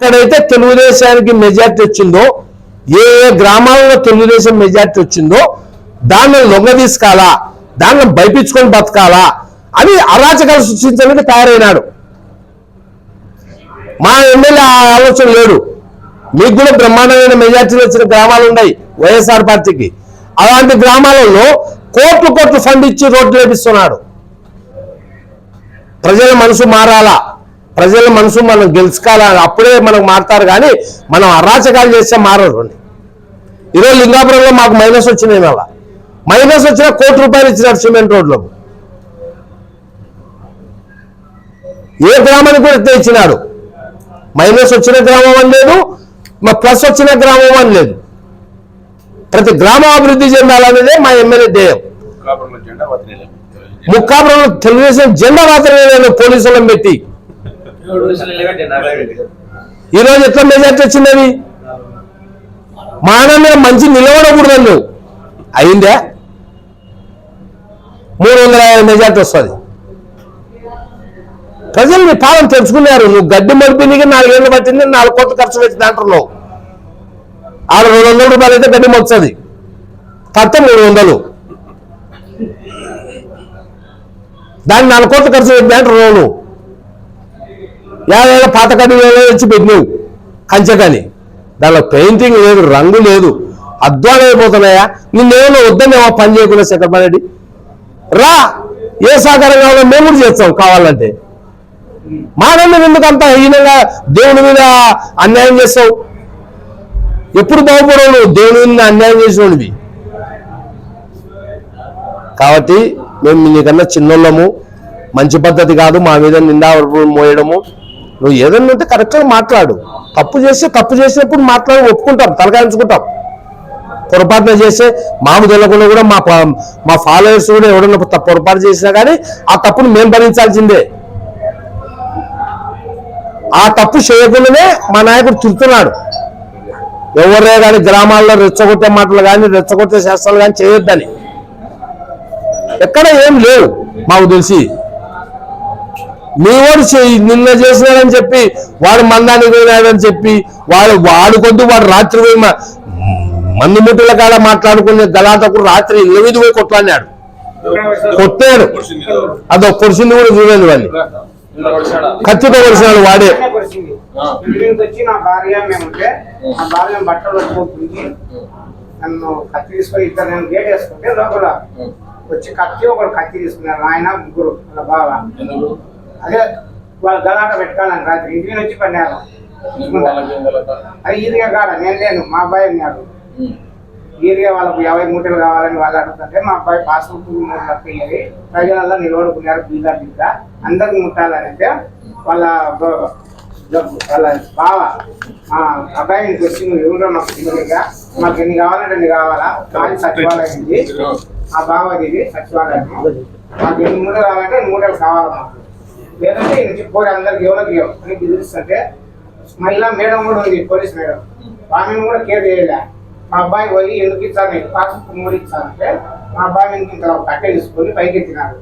ఎక్కడైతే తెలుగుదేశానికి మెజార్టీ వచ్చిందో ఏ ఏ గ్రామాల్లో తెలుగుదేశం మెజార్టీ వచ్చిందో దాన్ని లొంగ తీసుకోవాలా దాన్ని బయపించుకొని బతకాలా అని అరాచకాలు సృష్టించడానికి తయారైనాడు. మా ఎమ్మెల్యే ఆలోచన లేడు మీకు కూడా బ్రహ్మాండమైన మెజార్టీలు వచ్చిన గ్రామాలు ఉన్నాయి వైఎస్ఆర్ పార్టీకి. అలాంటి గ్రామాలలో కోట్లు కోట్లు ఫండ్ ఇచ్చి రోడ్లు వేపిస్తున్నాడు. ప్రజల మనసు మారాలా? ప్రజల మనసు మనం గెలుచుకోవాలా అప్పుడే మనకు మారుతారు కానీ మనం అరాచకాలు చేస్తే మారరు ఈరోజు లింగాపురంలో మాకు మైనస్ వచ్చినాయి అలా మైనస్ వచ్చిన కోటి రూపాయలు ఇచ్చినారు సిమెంట్ రోడ్లకు ఏ గ్రామానికి కూడా ఇచ్చినాడు మైనస్ వచ్చిన గ్రామం అని లేదు మా ప్లస్ వచ్చిన గ్రామం అని లేదు. ప్రతి గ్రామం అభివృద్ధి చెందాలనేదే మా ఎమ్మెల్యే ధ్యేయం. ముక్కాపురంలో తెలుగుదేశం జెండా మాత్రమే పోలీసులను పెట్టి ఈ రోజు ఎట్లా మెజార్టీ వచ్చిందని మానవ మీద మంచి నిలబడకూడదు నువ్వు అయిందా? మూడు వందల యాభై మెజార్టీ వస్తుంది. ప్రజలు నీ పాలన తెలుసుకున్నారు నువ్వు గడ్డి మడిపినికి నాలుగేళ్ళు పట్టింది నాలుగు కోట్లు ఖర్చు పెట్టింది అంటున్నావు ఆడ రెండు వందల రూపాయలు అయితే గడ్డి మొచ్చది కట్ట మూడు వందలు. దాన్ని నాలుగు కోట్లు ఖర్చు పెట్టింది అంటున్నావు నువ్వు యాభై పాత కడ్డి వచ్చి పెట్టినావు. కంచెకని. దానిలో పెయింటింగ్ లేదు రంగు లేదు. అద్వాలు అయిపోతున్నాయా? నిన్నేమో వద్దనేమో పని చేయకుండా శంకర్మారెడ్డి రా! ఏ సహకారం కావాలో మేము కూడా చేస్తాం కావాలంటే. మానవుని ఎందుకు అంత హీనంగా దేవుని మీద అన్యాయం చేస్తావు? ఎప్పుడు బాగుపడవు దేవుని మీద అన్యాయం చేసినవి కాబట్టి మేము నీకన్నా చిన్నోళ్ళము. మంచి పద్ధతి కాదు. మా మీద నిందా మోయడము. నువ్వు ఏదన్నా ఉంటే కరెక్ట్గా మాట్లాడు. తప్పు చేస్తే తప్పు చేసినప్పుడు మాట్లాడి ఒప్పుకుంటాం తలకాయించుకుంటాం. పొరపాటున చేస్తే మాకు తెలియకుండా కూడా మా మా ఫాలోవర్స్ కూడా ఎవడన్నా పొరపాటు చేసినా కానీ ఆ తప్పును మేము భరించాల్సిందే. ఆ తప్పు చేయకుండానే మా నాయకుడు తిరుతున్నాడు ఎవరే కానీ గ్రామాల్లో రెచ్చగొట్టే మాటలు కానీ రెచ్చగొట్టే శాస్త్రాలు కానీ చేయొద్దని. ఎక్కడ ఏం లేవు మాకు తెలిసి. మీ వాడు నిన్న చేసినాడని చెప్పి వాడు మందానికి పోయినాడని చెప్పి వాడు వాడుకొద్దు వాడు రాత్రి పోయి మందు ముట్టుల కాడ మాట్లాడుకునే గలాటకు రాత్రి ఇళ్ళ మీద పోయి కొట్లాడినాడు. కొట్టాడు. అదొక కొడిసింది కూడా చూడండి వాడిని. కత్తితో కొడిసినాడు వాడే. నన్ను కత్తి తీసుకొని ఇద్దరు నేను గేట్ వేసుకుంటే లోపల వచ్చి కత్తి ఒకడు కత్తి తీసుకున్నారు ఆయన ముగ్గురు బాబా అదే వాళ్ళు గలాట పెట్టుకోవాలని రాత్రి ఇంటి నుంచి పడినారు అది ఈరిగా కాడ నేను లేను మా అబ్బాయి ఉన్నాడు. ఈరిగా వాళ్ళకు యాభై మూటలు కావాలని వాళ్ళు అడుగుతుంటే మా అబ్బాయి పాస్బుక్ మూడు లక్షలు ఇయ్యాలి. ప్రజలలో నిలబడుకున్నారు బీదా బీదా అందరికి ముట్టాలని అంటే వాళ్ళ వాళ్ళ బావ మా అబ్బాయిని వచ్చి నువ్వు ఎవరో మాకు తెలియదుగా మాకు ఎన్ని కావాలంటే ఎన్ని కావాలా? మాది సచివాలయం ఆ బావ ఇది సచివాలయం మాకు ఎన్ని మూటలు కావాలంటే మూటలు కావాలి మాకు లేదంటే ఈ పోయి అందరికి ఎవరికి అని బెదిరిస్తుంటే మహిళా మేడం కూడా ఉంది పోలీస్ మేడం. ఆమెను కూడా కేర్ చేయలే. మా అబ్బాయి పోయి ఎందుకు ఇచ్చాను నీకు? పాస్బుక్ మూడు ఇచ్చానంటే మా అబ్బాయి ఎందుకు ఇంత కట్ట తీసుకొని పైకి ఎత్తినారు.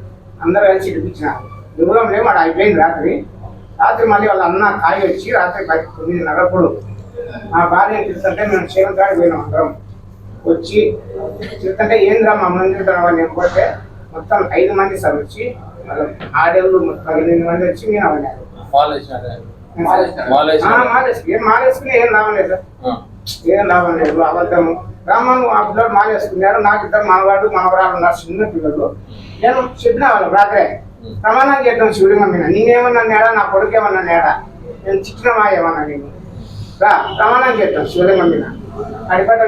అందరూ కలిసి ఇడిపించినారు దూరం లేము అది అయిపోయింది రాత్రి. రాత్రి మళ్ళీ వాళ్ళ అన్న కాయి వచ్చి రాత్రి పది తొమ్మిదిన్నరప్పుడు మా భార్యని తిరుగుతుంటే మేము క్షేమం కాడికి పోయినాం అందరం. వచ్చి తిరుగుతుంటే ఏంద్రా మా మంది నేను పోతే మొత్తం ఐదు మంది సార్ వచ్చి ఆడేళ్ళు మంది వచ్చి అవన్నారు మాలేసుకుని ఏం మాలేసుకుని ఏం లాభం లేదు సార్ ఏం లాభం లేదు అబద్ధము రామను ఆ పిల్లడు మాలేసుకున్నాడు నాకు ఇద్దరు మనవాడు మనవరాలు ఉన్నారు చిన్న పిల్లలు నేను చెప్పిన వాళ్ళు రాత్రే ప్రమాణం చేద్దాం శివుడి మమ్మీన నేనేమన్నా నేడా నా కొడుకు ఏమన్నా నేడా నేను చిట్టినమా ఏమన్నా నేను రా ప్రమాణం చేద్దాం శివుడి మమ్మీన అడిపట్ట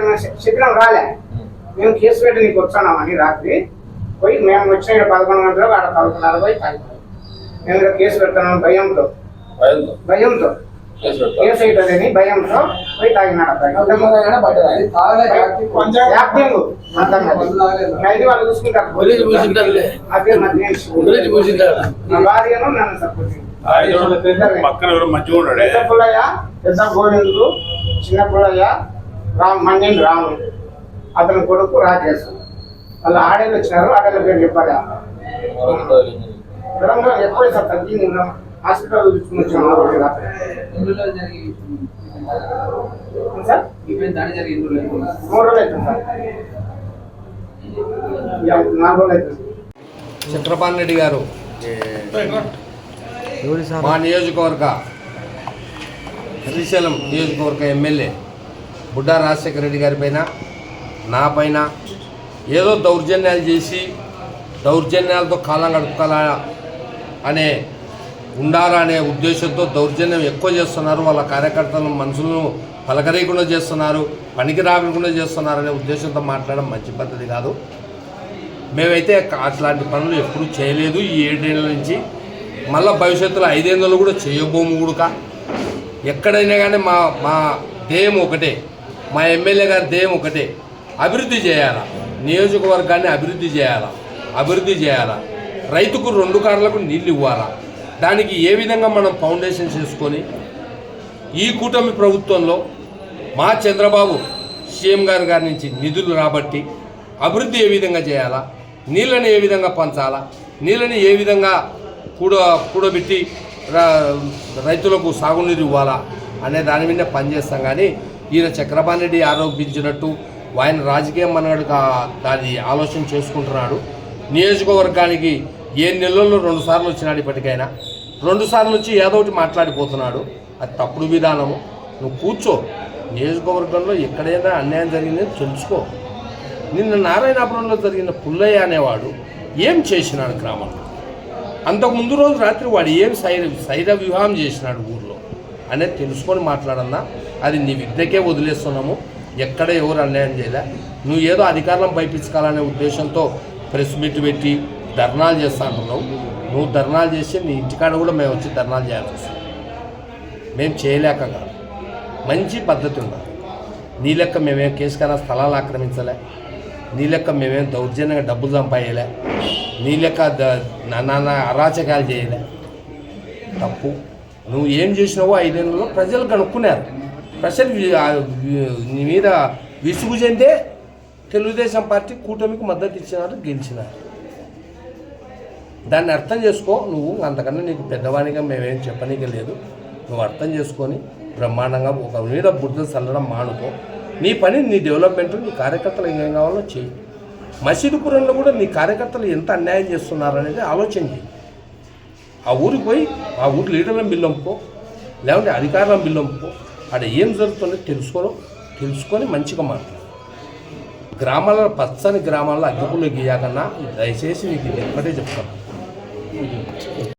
చెప్పినాం రాలే మేము కేసు పెట్టి నీకు వచ్చానామని రాత్రి పోయి మేము వచ్చిన ఈడ పదకొండు గంటలకు ఆడ పదకొండున్నర పోయి తాగిపోయి మేము ఇక్కడ కేసు పెడతాను భయంతో. భయంతో? కేసు అవుతుందని భయంతో పోయి తాగినాడు యాక్టింగ్ వాళ్ళు చూసుకుంటారు. నా భార్యను నన్ను సపోర్ట్ పక్కన ఎవరు మంచిగా ఉన్నాడే? పెద్ద పుల్లయ్య పెద్ద గోవిందుడు చిన్న పుల్లయ్య రామ్ మన్యం రాము అతని కొడుకు రాకేష్ వాళ్ళు ఆడేళ్ళు వచ్చినారు ఆడేళ్ళ పేరు చెప్పాలి? దూరంగా ఎక్కువ సార్ తగ్గింది ఉన్నాం హాస్పిటల్ చూసుకుని జరిగి సార్? మూడు రోజులు అవుతుంది సార్. యా, నాలుగు రోజులు అవుతుంది. చక్రపాణి రెడ్డి గారు మా నియోజకవర్గ శ్రీశైలం నియోజకవర్గ ఎమ్మెల్యే బుడ్డా రాజశేఖర రెడ్డి గారి పైన నా పైన ఏదో దౌర్జన్యాలు చేసి దౌర్జన్యాలతో కాలం గడుపుతారా అనే ఉండాలా అనే ఉద్దేశంతో దౌర్జన్యం ఎక్కువ చేస్తున్నారు. వాళ్ళ కార్యకర్తలను మనుషులను పలకరీయకుండా చేస్తున్నారు పనికి రాకుండా చేస్తున్నారు అనే ఉద్దేశంతో మాట్లాడడం మంచి పద్ధతి కాదు. మేమైతే అట్లాంటి పనులు ఎప్పుడూ చేయలేదు. ఈ ఏడేళ్ళ నుంచి మళ్ళీ భవిష్యత్తులో ఐదేళ్ళు కూడా చేయబోము కూడక. ఎక్కడైనా కానీ మా మా ధ్యేయం ఒకటే మా ఎమ్మెల్యే గారి ధ్యేయం ఒకటే. అభివృద్ధి చేయాలా? నియోజకవర్గాన్ని అభివృద్ధి చేయాలా? అభివృద్ధి చేయాలా? రైతుకు రెండు కార్లకు నీళ్ళు ఇవ్వాలా? దానికి ఏ విధంగా మనం ఫౌండేషన్ చేసుకొని ఈ కూటమి ప్రభుత్వంలో మా చంద్రబాబు సీఎం గారి గారి నుంచి నిధులు రాబట్టి అభివృద్ధి ఏ విధంగా చేయాలా? నీళ్ళని ఏ విధంగా పంచాలా? నీళ్ళని ఏ విధంగా కూడ కూడబెట్టి రైతులకు సాగునీరు ఇవ్వాలా? అనే దాని మీద పనిచేస్తాం కానీ ఈయన చక్రపాణి రెడ్డి ఆరోపించినట్టు ఆయన రాజకీయ అన్నాడు దాని ఆలోచన చేసుకుంటున్నాడు. నియోజకవర్గానికి ఏ నెలల్లో రెండు సార్లు వచ్చినాడు ఇప్పటికైనా. రెండు సార్లు వచ్చి ఏదో ఒకటి మాట్లాడిపోతున్నాడు. అది తప్పుడు విధానము. నువ్వు కూర్చో. నియోజకవర్గంలో ఎక్కడైనా అన్యాయం జరిగిందని తెలుసుకో. నిన్న నారాయణాపురంలో జరిగిన పుల్లయ్య అనేవాడు ఏం చేసినాడు గ్రామంలో? అంతకు ముందు రోజు రాత్రి వాడు ఏం సైర సైర వివాహం చేసినాడు ఊర్లో? అనేది తెలుసుకొని మాట్లాడన్నా. అది నీ విద్యకే వదిలేస్తున్నాము. ఎక్కడ ఎవరు అన్యాయం చేయలే. నువ్వు ఏదో అధికారం పైపించుకోవాలనే ఉద్దేశంతో ప్రెస్ మీట్ పెట్టి ధర్నాలు చేస్తా అంటున్నావు. నువ్వు ధర్నాలు చేస్తే నీ ఇంటికాడ కూడా మేము వచ్చి ధర్నాలు చేయాల్సి వస్తుంది. మేము చేయలేక కాదు. మంచి పద్ధతి ఉండాలి. నీ లెక్క మేమేం కేసుకైనా స్థలాలు ఆక్రమించలే. నీ లెక్క మేమేం దౌర్జన్యంగా డబ్బులు సంపాయలే నీ లెక్క నా- నాన్న అరాచకాలు చేయలే. తప్పు. నువ్వు ఏం చేసినావో ఐదేళ్ళలో ప్రజలు కనుక్కున్నారు. ప్రజలు నీ మీద విసుగు చెందే తెలుగుదేశం పార్టీ కూటమికి మద్దతు ఇచ్చినారు గెలిచినారు. దాన్ని అర్థం చేసుకో నువ్వు అంతకన్నా నీకు పెద్దవానిగా మేమేం చెప్పనీకి లేదు నువ్వు అర్థం చేసుకొని బ్రహ్మాండంగా ఒక మీద బుద్ధ చల్లడం మానుకో. నీ పని నీ డెవలప్మెంట్ నీ కార్యకర్తలు ఏం కావాలో చేయి మసీదుపురంలో కూడా నీ కార్యకర్తలు ఎంత అన్యాయం చేస్తున్నారు అనేది ఆలోచన చేయి ఆ ఊరికి పోయి ఆ ఊరి లీడర్లను బిల్లంపుకో లేకుంటే అధికారులను బిల్లంపుకో అక్కడ ఏం జరుగుతుందో తెలుసుకోవడం తెలుసుకొని మంచిగా మాట్లాడు. గ్రామాలలో పచ్చని గ్రామాల్లో అగ్గిపుల్లు గీయాకన్నా దయచేసి నీకు ఇది చెప్తాను.